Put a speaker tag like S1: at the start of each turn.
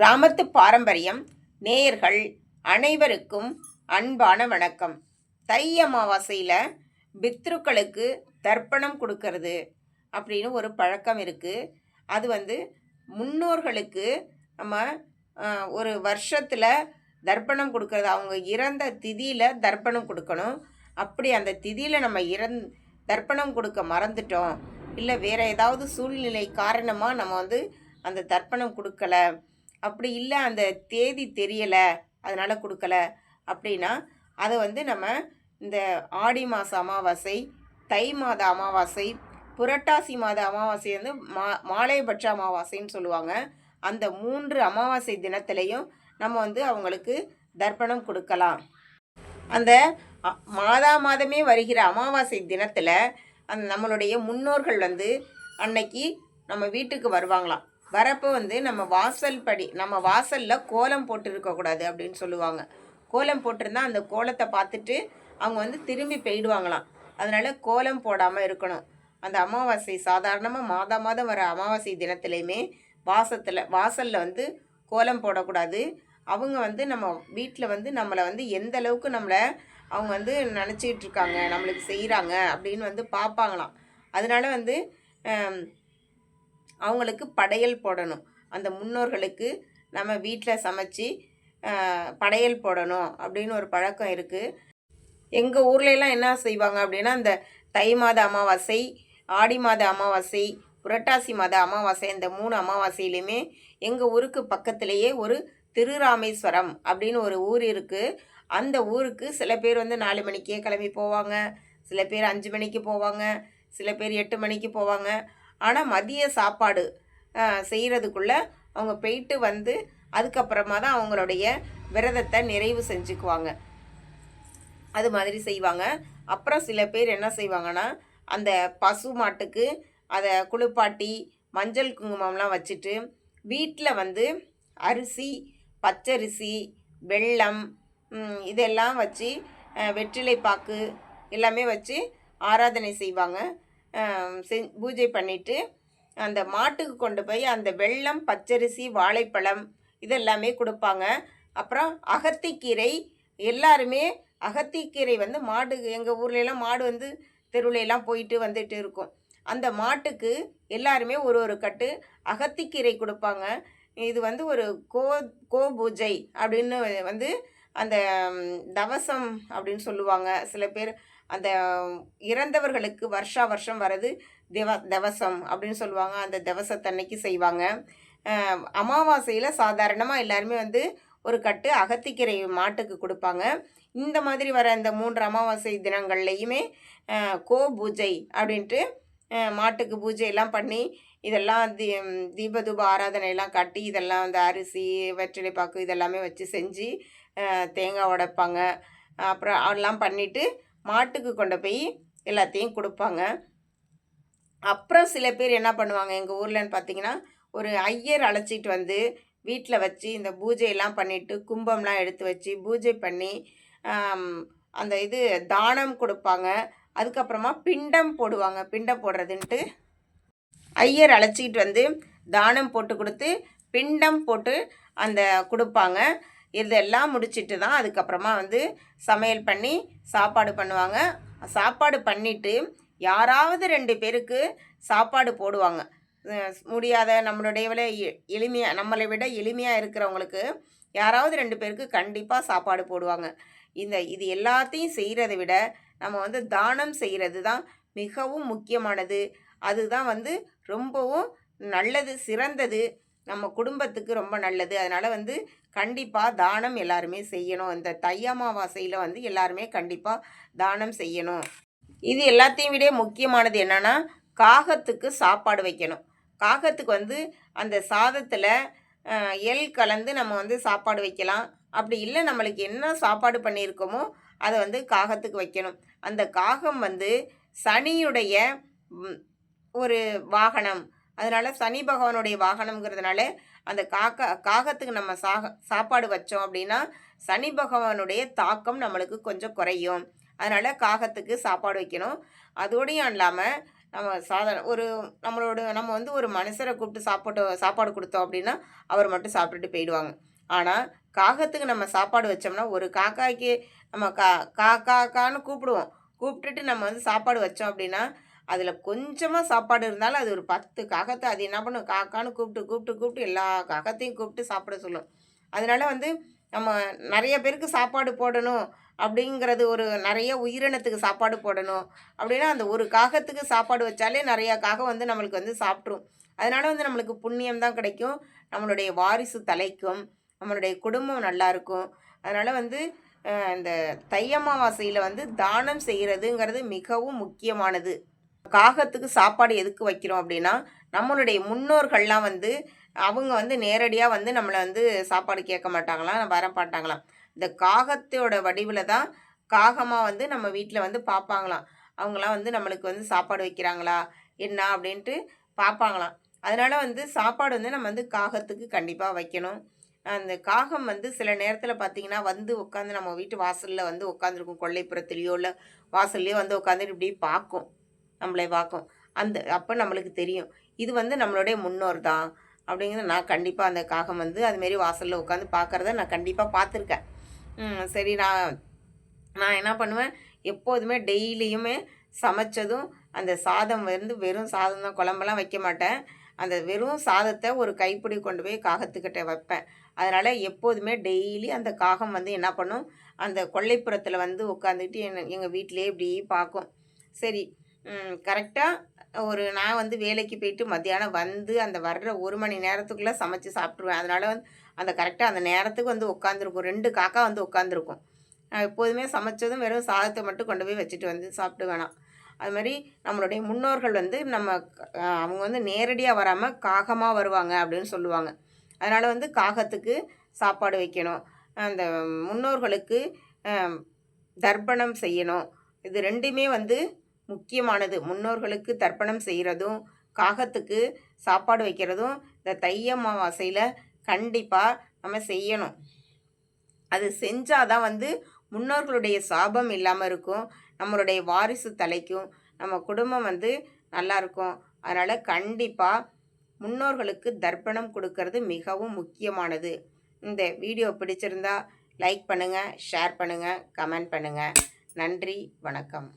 S1: கிராமத்து பாரம்பரியம் நேயர்கள் அனைவருக்கும் அன்பான வணக்கம். தை அமாவாசையில் பித்ருக்களுக்கு தர்ப்பணம் கொடுக்கறது அப்படின்னு ஒரு பழக்கம் இருக்குது அது வந்து முன்னோர்களுக்கு நம்ம ஒரு வருஷத்தில் தர்ப்பணம் கொடுக்கறது. அவங்க இறந்த திதியில் தர்ப்பணம் கொடுக்கணும். அப்படி அந்த திதியில் நம்ம இறந் தர்ப்பணம் கொடுக்க மறந்துட்டோம். இல்லை வேறு ஏதாவது சூழ்நிலை காரணமாக நம்ம வந்து அந்த தர்ப்பணம் கொடுக்கல. அப்படி இல்லை அந்த தேதி தெரியலை அதனால் கொடுக்கல அப்படின்னா அதை வந்து நம்ம இந்த ஆடி மாத அமாவாசை தை மாத அமாவாசை புரட்டாசி மாத அமாவாசை வந்து மா மாலையபட்ச அமாவாசைன்னு சொல்லுவாங்க. அந்த மூன்று அமாவாசை தினத்திலையும் நம்ம வந்து அவங்களுக்கு தர்ப்பணம் கொடுக்கலாம். அந்த மாதா மாதமே வருகிற அமாவாசை தினத்தில் அந்த நம்மளுடைய முன்னோர்கள் வந்து அன்னைக்கு நம்ம வீட்டுக்கு வருவாங்களாம். வரப்போ வந்து நம்ம வாசல் படி நம்ம வாசலில் கோலம் போட்டு இருக்கக்கூடாது அப்படின்னு சொல்லுவாங்க. கோலம் போட்டிருந்தா அந்த கோலத்தை பார்த்துட்டு அவங்க வந்து திரும்பி போயிடுவாங்களாம். அதனால கோலம் போடாமல் இருக்கணும். அந்த அமாவாசை சாதாரணமாக மாதா மாதம் வர அமாவாசை தினத்துலையுமே வாசத்தில் வாசலில் வந்து கோலம் போடக்கூடாது. அவங்க வந்து நம்ம வீட்டில் வந்து நம்மளை வந்து எந்த அளவுக்கு நம்மளை அவங்க வந்து நினச்சிக்கிட்டு இருக்காங்க நம்மளுக்கு செய்கிறாங்க அப்படின்னு வந்து பார்ப்பாங்களாம். அதனால வந்து அவங்களுக்கு படையல் போடணும். அந்த முன்னோர்களுக்கு நம்ம வீட்டில் சமைச்சு படையல் போடணும் அப்படின்னு ஒரு பழக்கம் இருக்குது எங்கள் ஊர்லெலாம் என்ன செய்வாங்க அப்படின்னா இந்த தை மாத அமாவாசை ஆடி மாத அமாவாசை புரட்டாசி மாத அமாவாசை இந்த மூணு அமாவாசையிலையுமே எங்கள் ஊருக்கு பக்கத்திலேயே ஒரு திருராமேஸ்வரம் அப்படின்னு ஒரு ஊர் இருக்குது அந்த ஊருக்கு சில பேர் வந்து நாலு மணிக்கே கிளம்பி போவாங்க சில பேர் அஞ்சு மணிக்கு போவாங்க சில பேர் எட்டு மணிக்கு போவாங்க. ஆனால் மதிய சாப்பாடு செய்கிறதுக்குள்ளே அவங்க போயிட்டு வந்து அதுக்கப்புறமா தான் அவங்களுடைய விரதத்தை நிறைவு செஞ்சுக்குவாங்க. அது மாதிரி செய்வாங்க. அப்புறம் சில பேர் என்ன செய்வாங்கன்னா அந்த பசு மாட்டுக்கு அதை குளிப்பாட்டி மஞ்சள் குங்குமம்லாம் வச்சுட்டு வீட்டில் வந்து அரிசி பச்சரிசி வெள்ளம் இதெல்லாம் வச்சு வெற்றிலை பாக்கு எல்லாமே வச்சு ஆராதனை செய்வாங்க. அஹ், பூஜை பண்ணிவிட்டு அந்த மாட்டுக்கு கொண்டு போய் அந்த வெள்ளம் பச்சரிசி வாழைப்பழம் இதெல்லாமே கொடுப்பாங்க. அப்புறம் அகத்திக்கீரை எல்லாருமே அகத்திக்கீரை வந்து மாடு எங்கள் ஊர்லெலாம் மாடு வந்து தெருவுல போயிட்டு வந்துட்டு இருக்கும். அந்த மாட்டுக்கு எல்லாருமே ஒரு ஒரு கட்டு அகத்திக்கீரை கொடுப்பாங்க. இது வந்து ஒரு கோ கோ பூஜை அப்படின்னு வந்து அந்த தவசம் அப்படின்னு சொல்லுவாங்க. சில பேர் அந்த இறந்தவர்களுக்கு வருஷா வருஷம் வர்றது திவ தவசம் அப்படின்னு சொல்லுவாங்க. அந்த தவசத்தன்னைக்கு செய்வாங்க. அமாவாசையில் சாதாரணமாக எல்லாருமே வந்து ஒரு கட்டு அகத்திக்கீரை மாட்டுக்கு கொடுப்பாங்க. இந்த மாதிரி வர இந்த மூன்று அமாவாசை தினங்கள்லையுமே கோ பூஜை அப்படின்ட்டு மாட்டுக்கு பூஜை எல்லாம் பண்ணி இதெல்லாம் தீ தீபதூப ஆராதனையெல்லாம் காட்டி இதெல்லாம் அந்த அரிசி வெற்றிலை பாக்கு இதெல்லாமே வச்சு செஞ்சு தேங்காய் உடைப்பாங்க. அப்புறம் அதெல்லாம் பண்ணிவிட்டு மாட்டுக்கு கொண்டு போய் எல்லாத்தையும் கொடுப்பாங்க. அப்புறம் சில பேர் என்ன பண்ணுவாங்க? எங்கள் ஊர்லன்னு பார்த்தீங்கன்னா ஒரு ஐயர் அழைச்சிட்டு வந்து வீட்டில் வச்சு இந்த பூஜையெல்லாம் பண்ணிவிட்டு கும்பம்லாம் எடுத்து வச்சு பூஜை பண்ணி அந்த இது தானம் கொடுப்பாங்க. அதுக்கப்புறமா பிண்டம் போடுவாங்க. பிண்டம் போடுறதுன்ட்டு ஐயர் அழைச்சிக்கிட்டு வந்து தானம் போட்டு கொடுத்து பிண்டம் போட்டு அந்த கொடுப்பாங்க. இதெல்லாம் முடிச்சிட்டு தான் அதுக்கப்புறமா வந்து சமையல் பண்ணி சாப்பாடு பண்ணுவாங்க. சாப்பாடு பண்ணிவிட்டு யாராவது ரெண்டு பேருக்கு சாப்பாடு போடுவாங்க. முடியாத நம்மளுடைய விட எ- நம்மளை விட எளிமையாக இருக்கிறவங்களுக்கு யாராவது ரெண்டு பேருக்கு கண்டிப்பாக சாப்பாடு போடுவாங்க. இந்த இது எல்லாத்தையும் செய்கிறத விட நம்ம வந்து தானம் செய்கிறது தான் மிகவும் முக்கியமானது. அதுதான் வந்து ரொம்பவும் நல்லது சிறந்தது. நம்ம குடும்பத்துக்கு ரொம்ப நல்லது. அதனால் வந்து கண்டிப்பாக தானம் எல்லாருமே செய்யணும். இந்த தை அமாவாசையில் வந்து எல்லாருமே கண்டிப்பாக தானம் செய்யணும். இது எல்லாத்தையும் விட முக்கியமானது என்னன்னா காகத்துக்கு சாப்பாடு வைக்கணும். காகத்துக்கு வந்து அந்த சாதத்தில் எள் கலந்து நம்ம வந்து சாப்பாடு வைக்கலாம். அப்படி இல்லை நம்மளுக்கு என்ன சாப்பாடு பண்ணியிருக்கோமோ அதை வந்து காகத்துக்கு வைக்கணும். அந்த காகம் வந்து சனியுடைய ஒரு வாகனம். அதனால் சனி பகவானுடைய வாகனம்ங்கிறதுனால அந்த காக்கா காகத்துக்கு நம்ம சாக சாப்பாடு வச்சோம் அப்படின்னா சனி பகவானுடைய தாக்கம் நம்மளுக்கு கொஞ்சம் குறையும். அதனால் காகத்துக்கு சாப்பாடு வைக்கணும். அதோடையும் இல்லாமல் நம்ம சாதாரண ஒரு நம்மளோட நம்ம வந்து ஒரு மனுஷரை கூப்பிட்டு சாப்பாட்டு சாப்பாடு கொடுத்தோம் அப்படின்னா அவர் மட்டும் சாப்பிட்டுட்டு போயிடுவாங்க. ஆனால் காகத்துக்கு நம்ம சாப்பாடு வச்சோம்னா ஒரு காக்காய்க்கு நம்ம கா கா காக்கான்னு கூப்பிடுவோம். கூப்பிட்டுட்டு நம்ம வந்து சாப்பாடு வச்சோம் அப்படின்னா அதில் கொஞ்சமாக சாப்பாடு இருந்தாலும் அது ஒரு பத்து காகத்தை அது என்ன பண்ணும்? காக்கான்னு கூப்பிட்டு கூப்பிட்டு கூப்பிட்டு எல்லா காகத்தையும் கூப்பிட்டு சாப்பிட சொல்லும். அதனால் வந்து நம்ம நிறைய பேருக்கு சாப்பாடு போடணும் அப்படிங்கிறது ஒரு நிறைய உயிரினத்துக்கு சாப்பாடு போடணும். அப்படின்னா அந்த ஒரு காகத்துக்கு சாப்பாடு வச்சாலே நிறையா காகம் வந்து நம்மளுக்கு வந்து சாப்பிட்ரும் அதனால் வந்து நம்மளுக்கு புண்ணியம் தான் கிடைக்கும். நம்மளுடைய வாரிசு தலைக்கும் நம்மளுடைய குடும்பம் நல்லாயிருக்கும் அதனால் வந்து இந்த தை அமாவாசையில் வந்து தானம் செய்கிறதுங்கிறது மிகவும் முக்கியமானது. காகத்துக்கு சாப்பாடு எதுக்கு வைக்கிறோம் அப்படின்னா நம்மளுடைய முன்னோர்கள்லாம் வந்து அவங்க வந்து நேரடியாக வந்து நம்மளை வந்து சாப்பாடு கேட்க மாட்டாங்களாம் வரமாட்டாங்களாம் இந்த காகத்தோட வடிவில் தான் காகமாக வந்து நம்ம வீட்டில் வந்து பார்ப்பாங்களாம் அவங்களாம் வந்து நம்மளுக்கு வந்து சாப்பாடு வைக்கிறாங்களா என்ன அப்படின்ட்டு பார்ப்பாங்களாம் அதனால் வந்து சாப்பாடு வந்து நம்ம வந்து காகத்துக்கு கண்டிப்பாக வைக்கணும். அந்த காகம் வந்து சில நேரத்தில் பார்த்தீங்கன்னா வந்து உட்காந்து நம்ம வீட்டு வாசலில் வந்து உட்காந்துருக்கும் கொள்ளைப்புறத்துலேயோ இல்லை வாசல்லையோ வந்து உட்காந்துட்டு இப்படி பார்க்கும் நம்மளை பார்க்கும் அந்த அப்போ நம்மளுக்கு தெரியும். இது வந்து நம்மளுடைய முன்னோர் தான் அப்படிங்கிறது நான் கண்டிப்பாக அந்த காகம் வந்து அதுமாரி வாசலில் உட்காந்து பார்க்குறத நான் கண்டிப்பாக பார்த்துருக்கேன் சரி நான் நான் என்ன பண்ணுவேன்? எப்போதுமே டெய்லியுமே சமைச்சதும் அந்த சாதம் வந்து வெறும் சாதம் தான். குழம்பெல்லாம் வைக்க மாட்டேன். அந்த வெறும் சாதத்தை ஒரு கைப்பிடி கொண்டு போய் காகத்துக்கிட்ட வைப்பேன். அதனால் எப்போதுமே டெய்லி அந்த காகம் வந்து என்ன பண்ணும்? அந்த கொல்லைப்புறத்தில் வந்து உட்காந்துக்கிட்டு என் எங்கள் வீட்டிலே இப்படி பார்க்கும் சரி கரெக்டாக ஒரு நான் வந்து வேலைக்கு போயிட்டு மத்தியானம் வந்து அந்த வர்ற ஒரு மணி நேரத்துக்குள்ளே சமைச்சு சாப்பிட்ருவேன் அதனால் வந்து அந்த கரெக்டாக அந்த நேரத்துக்கு வந்து உட்காந்துருக்கும் ரெண்டு காக்கா வந்து உட்காந்துருக்கும் நான் எப்போதுமே சமைச்சதும் வெறும் சாதத்தை மட்டும் கொண்டு போய் வச்சுட்டு வந்து சாப்பிட்டு வேணாம். அது மாதிரி நம்மளுடைய முன்னோர்கள் வந்து நம்ம அவங்க வந்து நேரடியாக வராமல் காகமாக வருவாங்க அப்படின்னு சொல்லுவாங்க. அதனால் வந்து காகத்துக்கு சாப்பாடு வைக்கணும். அந்த முன்னோர்களுக்கு தர்ப்பணம் செய்யணும். இது ரெண்டுமே வந்து முக்கியமானது. முன்னோர்களுக்கு தர்ப்பணம் செய்கிறதும் காகத்துக்கு சாப்பாடு வைக்கிறதும் இந்த தைய அமாவாசையில் கண்டிப்பாக நம்ம செய்யணும். அது செஞ்சால் தான் வந்து முன்னோர்களுடைய சாபம் இல்லாமல் இருக்கும். நம்மளுடைய வாரிசு தலைக்கும் நம்ம குடும்பம் வந்து நல்லாயிருக்கும் அதனால் கண்டிப்பாக முன்னோர்களுக்கு தர்ப்பணம் கொடுக்கறது மிகவும் முக்கியமானது. இந்த வீடியோ பிடிச்சிருந்தா லைக் பண்ணுங்கள் ஷேர் பண்ணுங்கள் கமெண்ட் பண்ணுங்கள் நன்றி வணக்கம்.